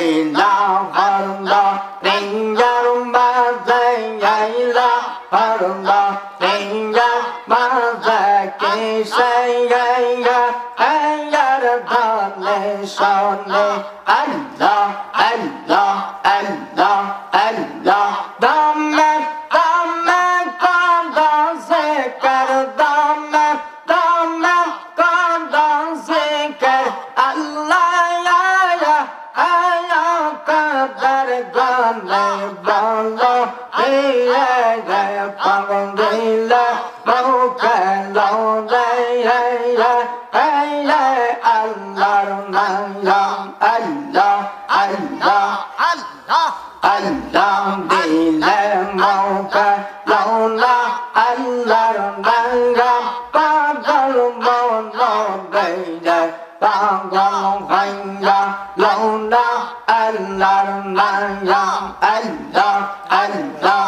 ilaha illallah আল্লাহ আল্লাহ আল্লাহ আল্লাহ আল্লাহ আল্লাহ দিলে মৌকা। লৌলা আল্লাহ বাংলা পাগল মন বেড়ে পাগল ভাঙ্গা লৌলা আল্লাহ বাংলা আল্লাহ আল্লাহ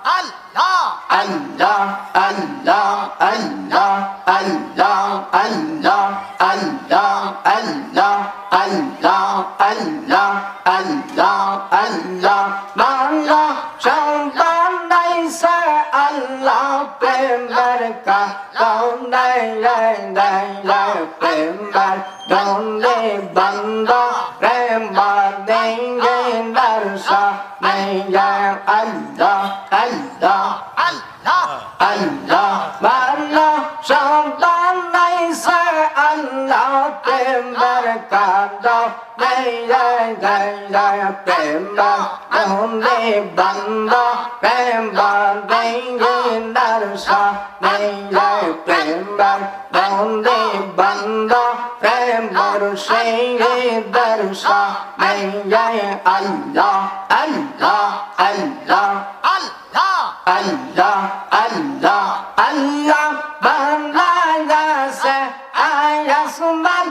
Allah Allah Allah, Allah, Allah, Allah, Allah, Allah, Allah, Allah, Allah, Allah, Allah, Mala, Shantan, Nai, Say, Allah, Pember, Ka, Don't, Nai, Nai, Nai, Nai, Pember, Don't, Nai, Banda, Remba, Dengue, Darsa, Nai, Nai, Allah, Allah, Allah Allah, Allah, Allah đây đây đây đây tìm đó ông đi bằng đó em bằng đây đi đã được sao đây đây tìm đó ông đi bằng đó em bằng được say đi đã được sao đây đây anh đó anh đó anh đó anh đó anh đó anh đó anh đó bằng lá ra xe ai ra xuống đất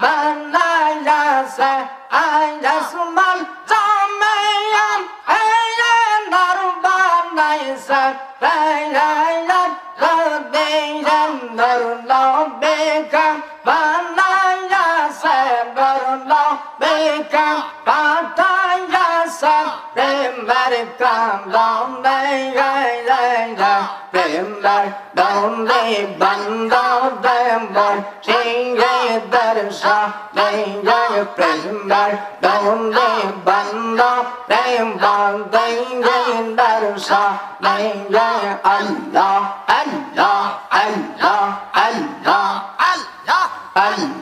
من لا يسأل عن يسمى đi cam đón đây gai đây đà tìm đây đón đây bằng đó đem bồi xin gai ta đừng xa đây gai tìm đây đón đây bằng đó đem bằng đây gai ta đừng xa đây gai anh đó anh đó anh đó anh đó anh đó anh đó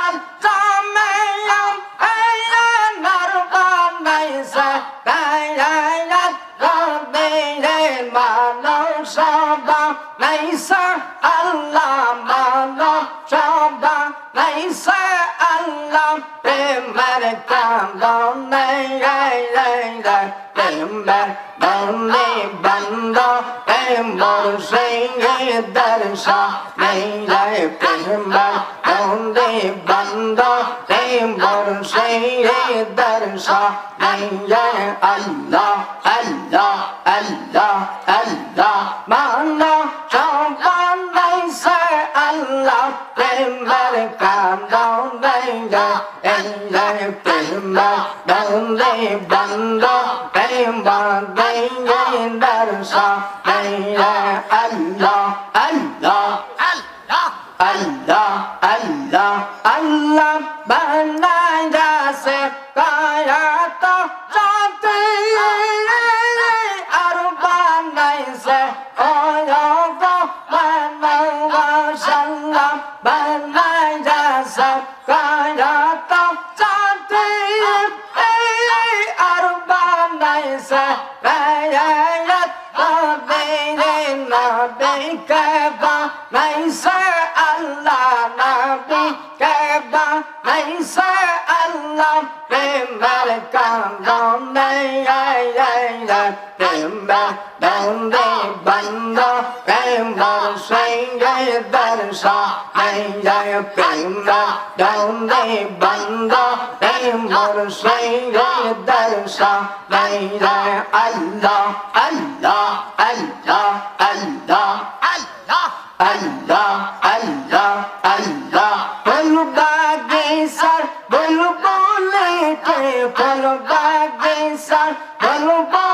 Bye. derler Belli bende Peygamber Hüseyin'e derim Sahneyle peygamber Belli bende Peygamber Hüseyin'e derim Sahneyle Allah Allah Allah Allah. Bana çok anlaysa lót lên ba lên cảm đón lên giờ em lên tìm ba đơn đi bằng đó em bà đây ngay đơn sao đây là anh lo anh lo anh lo anh lo anh lo anh lo bạn ai ra sẽ coi ra tao cho tiền Nabi Kaaba, Naisa Allah, Nabi Kaaba, Naisa Allah, Nabi Kaaba. tìm ba đang đô bánh đô em bò xoay dây đàn sọ anh dây tìm ba đang đô bánh đô em bò xoay dây đàn sọ đây dây anh đô anh đô anh đô anh đô anh đô anh đô আল্লাহ আল্লাহ আল্লাহ। বলবা গেসার বলব নেটে বলবা গেসার বলবা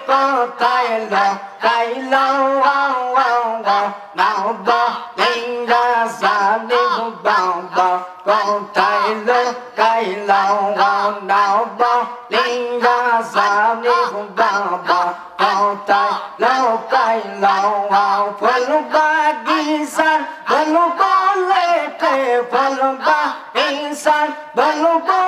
কোথায় লাইলা নাও বা ইংরা সানি বাও বা কোথায় লাইলা নাও বা ইংরা সানি বাও বা কোথায় লাইলা ফল বাগিসার ফল বলে ফল বা ইনসান ফল বা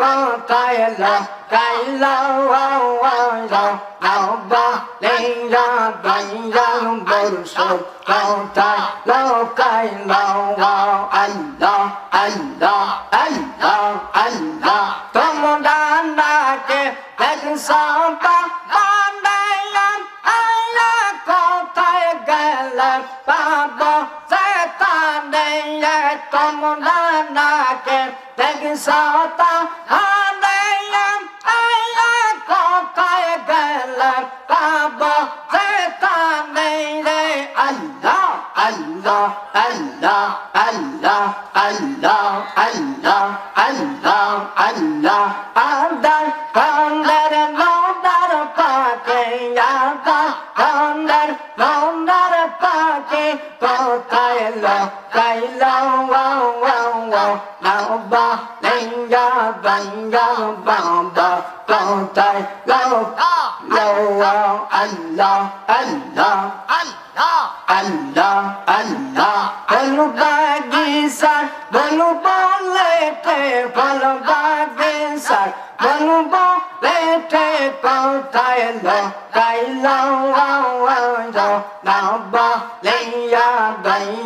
con tay là tay là wow wow là đào ba lên ra đánh ra bồn sông con tay là cây là wow anh đó anh đó anh đó anh đó tôi muốn đàn đà kê lên sao ta ban đây làm anh là con tay ghé lên ba bò sẽ ta đây con muốn đàn đà kê lên sao ta wow wow wow wow ba lên ga vành ga vào bờ vào tay lâu lâu wow anh lo anh lo anh lo ba đi sai hello ba lê tê hello ba đi sai hello ba lê tê vào tay lo tay lo wow wow wow ba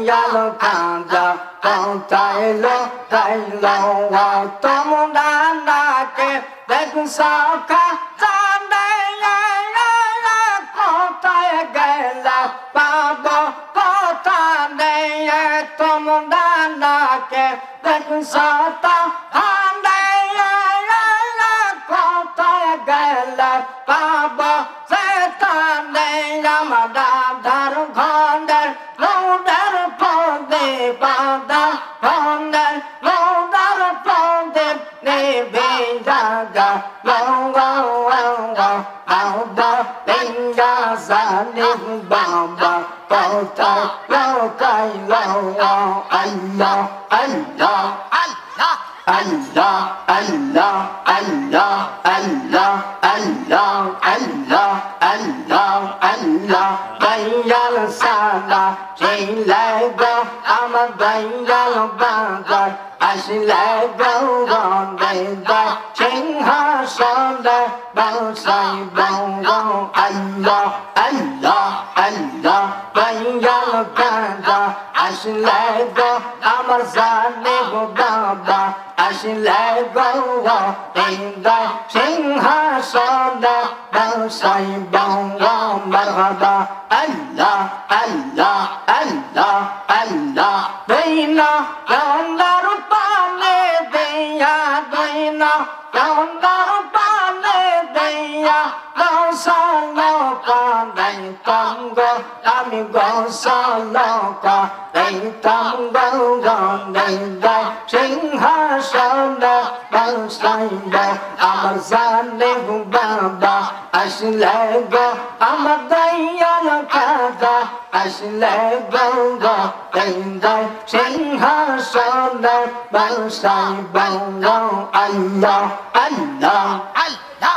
গেল কাঁদা কাঁদাইল তাইল তোমরা নাকে দেখছ কাঁদা কোথায় গেল পাব কোথা নেই তোমরা নাকে দেখছ তা ni bi da ga lo wa wa wa ao da linh ga sa ni ba ba ko ta lo kai lo wa anh lo anh lo anh Allah, Allah, Allah, Allah, Allah, Allah, Bayal Sana, Jilego, I'm a Bayal Bagar, Ashilego, Gonde, Ching Ha সিংহাসনে বসাইব আল্লাহ আল্লাহ আল্লাহ দয়াল কাজা আসলে গো আমার জানে a xin lễ bao gò tiền đa xin ha so đa, bao sai bao gò mà đa. Allah Allah Allah Allah bina yon da rupane bina bina yon da rupane bina bao sa lao ca đầy tâm gò đam gò sa lao ca đầy tâm bao gò đầy đa পাল্টাইল আমার জানে বাবা, আসলে গো, আমার দয়াল কাদা। আসলে গঙ্গ কেন্দ্র সিংহাসন বাংসাই বাংলা, আল্লাহ আল্লাহ আল্লাহ।